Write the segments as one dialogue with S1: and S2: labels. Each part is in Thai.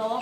S1: ดง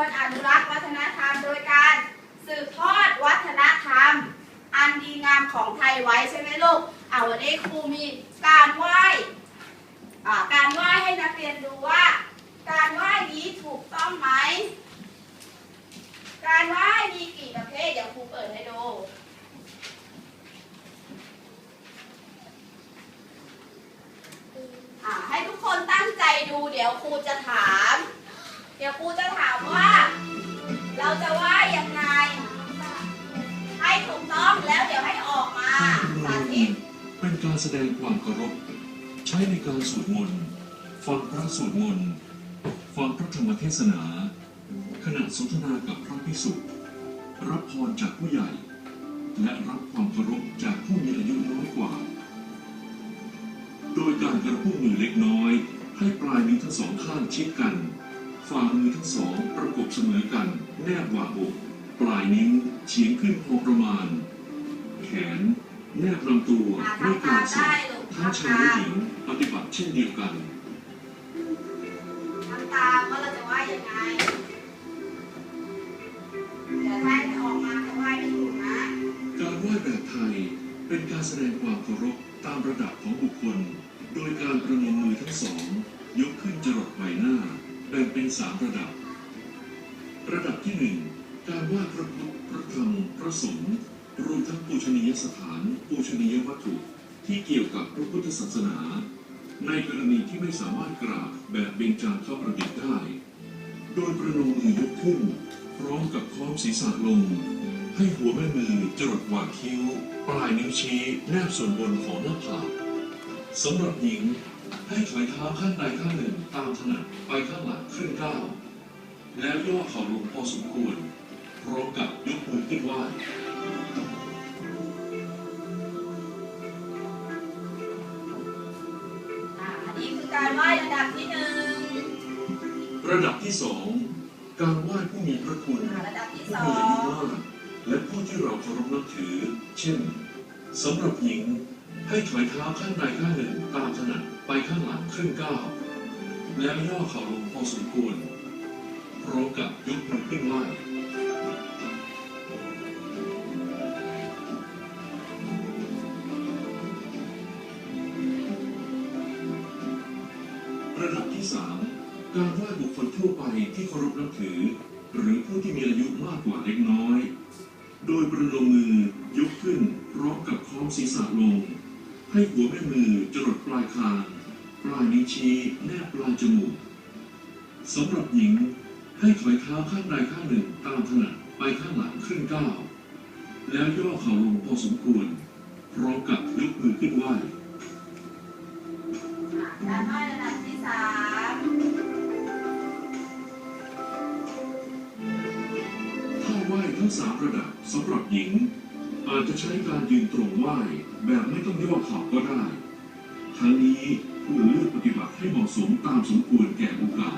S1: ควรอนุรักษ์วัฒนธรรม โดยการสืบทอดวัฒนธรรม อันดีงามของไทยไว้ใช่ไหมลูกเอาวันนี้ครูมีการไหว้การไหว้ให้นักเรียนดูว่า การไหว้นี้ถูกต้องไหม การไหว้มีกี่ประเภทเดี๋ยวครูเปิดให้ดูให้ทุกคนตั้งใจดูเดี๋ยวครูจะถาม เดี๋ยวครูจะถามว่า เราจะไหวยังไง ให้ถูกต้องแล้วเดี๋ยวให้ออกมาสาธิต
S2: เป็นการแสดงความเคารพ ใช้ในการสวดมนต์ฟังพระสวดมนต์ฟังพระธรรมเทศนา ขณะสนทนากับพระภิกษุรับพรจากผู้ใหญ่ และรับความเคารพจากผู้มีอายุน้อยกว่า โดยการกระพุ้งมือเล็กน้อย ให้ปลายนิ้วทั้งสองข้างชิดกัน ฝ่ามือทั้งสองประกบเสมอกันแนบหว่างอก ปลายนิ้วเฉียงขึ้นพอประมาณ แขน แนบลำตัว
S1: อ่า
S2: ด้วย
S1: ทำ
S2: กา
S1: ตารม
S2: สั
S1: ได้
S2: บ
S1: ลูก
S2: ทั้ง
S1: ทำ
S2: ชาย
S1: ตา
S2: และ
S1: ม
S2: หญิงปฏิบัติเช่นเดียวกัน
S1: ทำตามว่าเราจะไหว้ยังไงเดี๋ยวถ้าให้ออกมาจะไหว้ไม่ถูกนะ
S2: การไหว้แบบไทยเป็นการแสดงความเคารพตามระดับของบุคคล โดยการประนมมือทั้งสอง ยกขึ้นจรดใบหน้า แบ่งเป็นสามระดับ ระดับที่หนึ่งการไหว้พระพุทธพระธรรมพระสงฆ์รวมทั้งปูชนียสถานปูชนียวัตถุที่เกี่ยวกับพระพุทธศาสนา ในกรณีที่ไม่สามารถกราบแบบเบญจางเข้าประดิษฐ์ได้ โดยประนมมือยกขึ้น พร้อมกับค้อมศีรษะลง ให้หัวแม่มือจรดหว่างคิ้ว ปลายนิ้วชี้แนบส่วนบนของหน้าผากสำหรับหญิง ให้ถอยเท้าข้างใดข้างหนึ่งตามถนัดไปข้างหลังครึ่งก้าวแล้วย่อเข่าลงพอสมควรพร้อมกับยกมือขึ้นไหว้
S1: อ่าอันนี้คือการไหว้ระดับที่หนึ่ง
S2: ระดับที่สองการไหว้ผู้มีพระคุณ
S1: อ่าระดับที่
S2: ผู้
S1: สอ
S2: มีอายุ
S1: ง
S2: มากและผู้ที่เราเคารพนับถือ เช่นสำหรับหญิง ให้ถอยเท้าข้างใดข้างหนึ่งตามถนัดไปข้างหลังครึ่งก้าวแล้วย่อเข่าลงพอสมควรพร้อมกับยกมือขึ้นไหวระดับที่สามการไหว้บุคคลทั่วไปที่เคารพนับถือ หรือผู้ที่มีอายุมากกว่าเล็กน้อย โดยประนมมือยกขึ้นพร้อมกับคล้อมศีรษะลง ให้หัวแม่มือจรดปลายคาง ปลายนิ้วชี้แนบปลายจมูกสำหรับหญิงให้ถอยเท้าข้างใดข้างหนึ่งตามถนัดไปข้างหลังครึ่งก้าวแล้วย่อเข่าลงพอสมควร พร้อมกับยกมือขึ้นไหว้
S1: อ่าการไหว้ระดับที่สาม
S2: ถ้าไหว้ทั้งสามระดับสำหรับหญิง อาจจะใช้การยืนตรงไหว้แบบไม่ต้องย่อเข่าก็ได้ ทั้งนี้ผู้เลือกปฏิบัติให้เหมาะสมตามสมควรแก่โอ
S1: กาส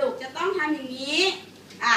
S1: ลูกจะต้อง
S3: ทำอ
S1: ย่างนี้อะ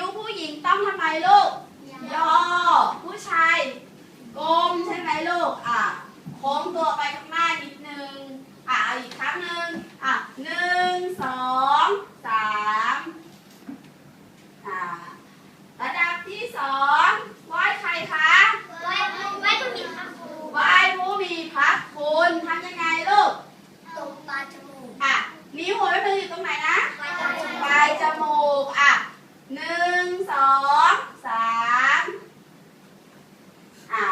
S1: ้วผู้หญิงต้องทำไมลูกย่อผู้ชายกลมใช่ไหมลูกอะโค้งตัวไปข้างหน้านิดนึงอะอีกครั้งหนึ่งอะหนึ่งสองสามอะระดับที่สองไหว้ใครคะ
S3: ไหว้ไหว้ผู้มีพระคุณ
S1: ไหว้ผู้มีพระคุณทำยังไงลูก
S3: ตรงปลายจมูก
S1: อะนิ้วหัวแม่พึ่งอยู่ตรงไหนนะ
S3: ปลายจมูก
S1: อะ หนึ่งสองสามอ่า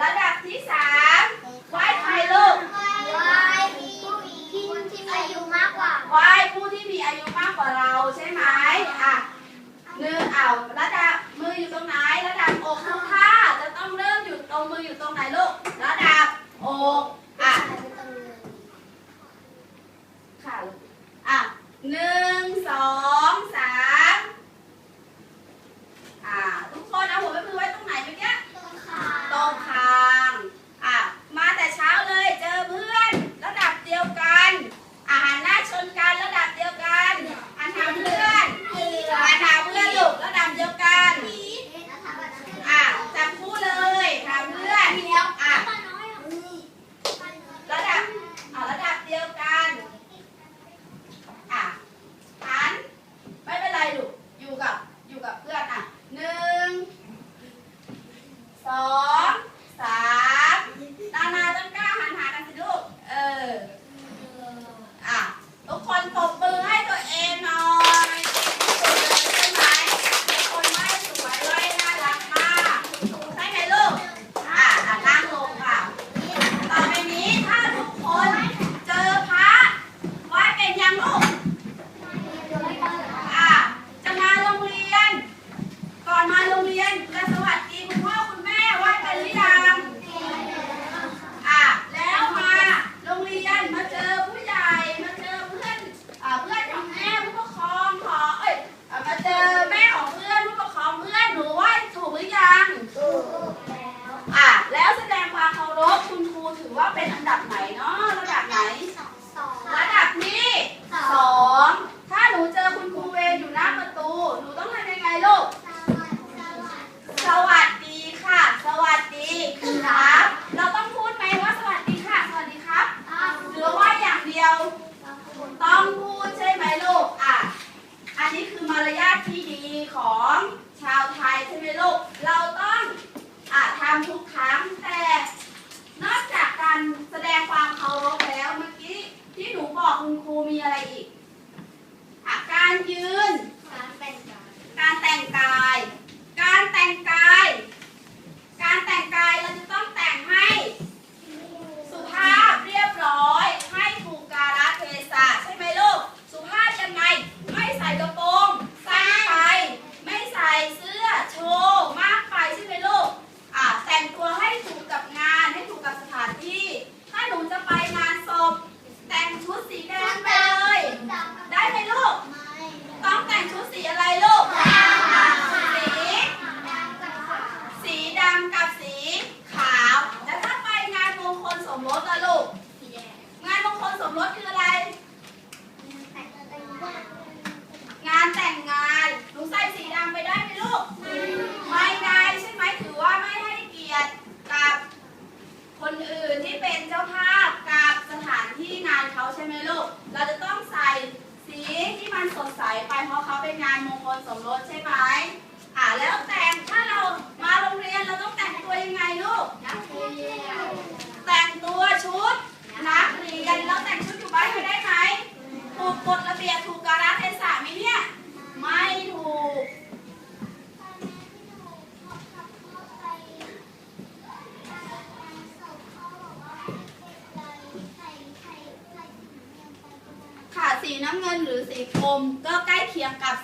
S1: ระดับที่สามไหว้ใครลูก
S3: ไหว้ผู้ที่มีอายุมากกว่า
S1: ไหว้ผู้ที่มีอายุมากกว่าเราใช่ไหมอะหนึ่งเอาระดับมืออยู่ตรงไหน ระดับอกทุกท่าจะต้องเริ่มอยู่ตรงมืออยู่ตรงไหนลูก ระดับอก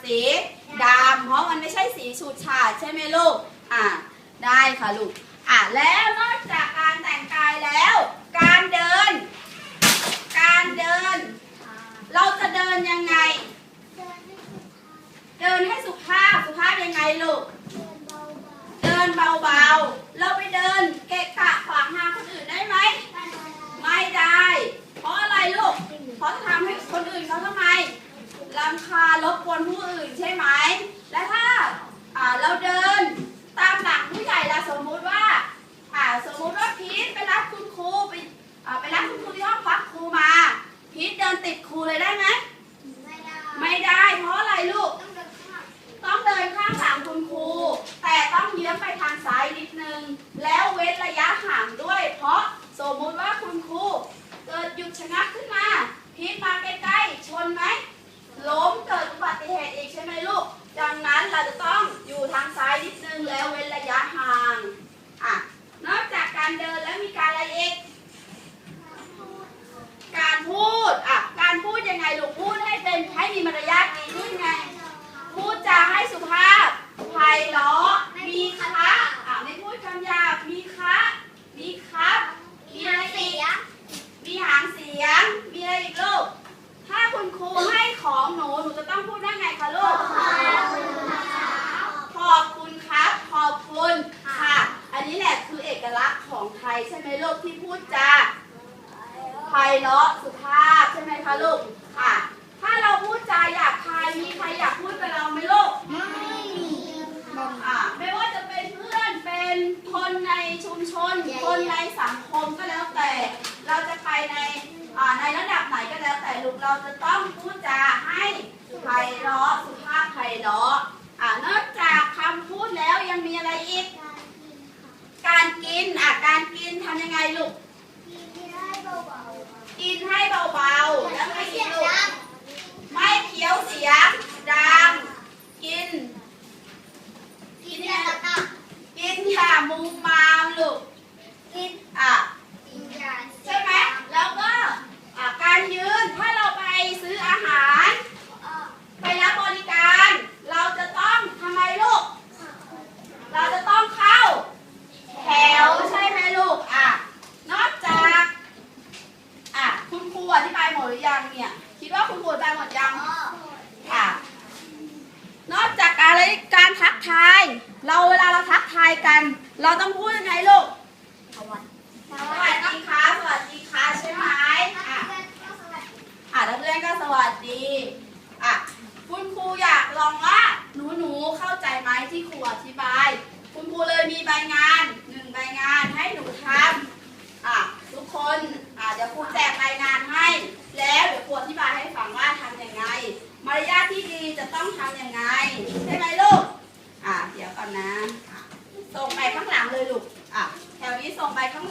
S1: สีดำเพราะมันไม่ใช่สีฉูดฉาดใช่ไหมลูก out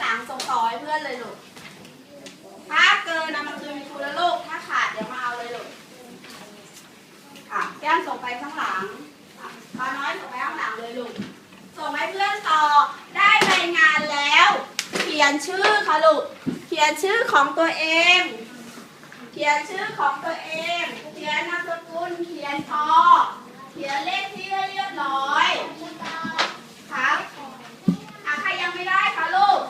S1: หลังส่งต่อให้เพื่อนเลยลูก ถ้าเกินนะมันคืนครูแล้วลูก ถ้าขาดเดี๋ยวมาเอาเลยลูก อะ แก้มส่งไปข้างหลังตอนน้อยส่งไปข้างหลังเลยลูก ส่งให้เพื่อนต่อ ได้รางานแล้ว เขียนชื่อค่ะลูก เขียนชื่อของตัวเอง เขียนชื่อของตัวเอง เขียนนามสกุล เขียนพอ เขียนเลขที่ให้เรียบร้อย ครับอะใครยังไม่ได้คะลูก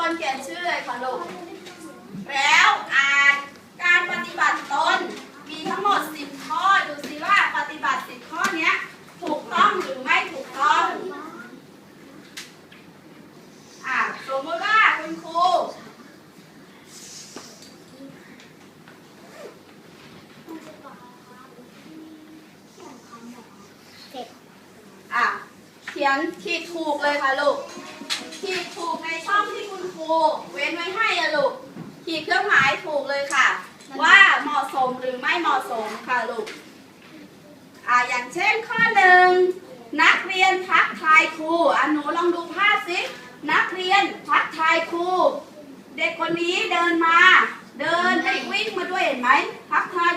S1: คนเขียนชื่อเลยค่ะลูก แล้วอ่านการปฏิบัติตนมีทั้งหมด 10 ข้อ ดูสิว่าปฏิบัติ 10 ข้อเนี้ยถูกต้องหรือไม่ถูกต้องอะสมมติว่าคุณครูอะเขียนขีดถูกเลยค่ะลูก เว้นไว้ให้อะลูกขีดเครื่องหมายถูกเลยค่ะ ว่าเหมาะสมหรือไม่เหมาะสมค่ะลูกอ่าอย่างเช่นข้อหนึ่งนักเรียนทักทายครูอะหนูลองดูภาพสินักเรียนทักทายครูเด็กคนนี้เดินมา เดินไปวิ่งมาด้วยเห็นไหมทักทาย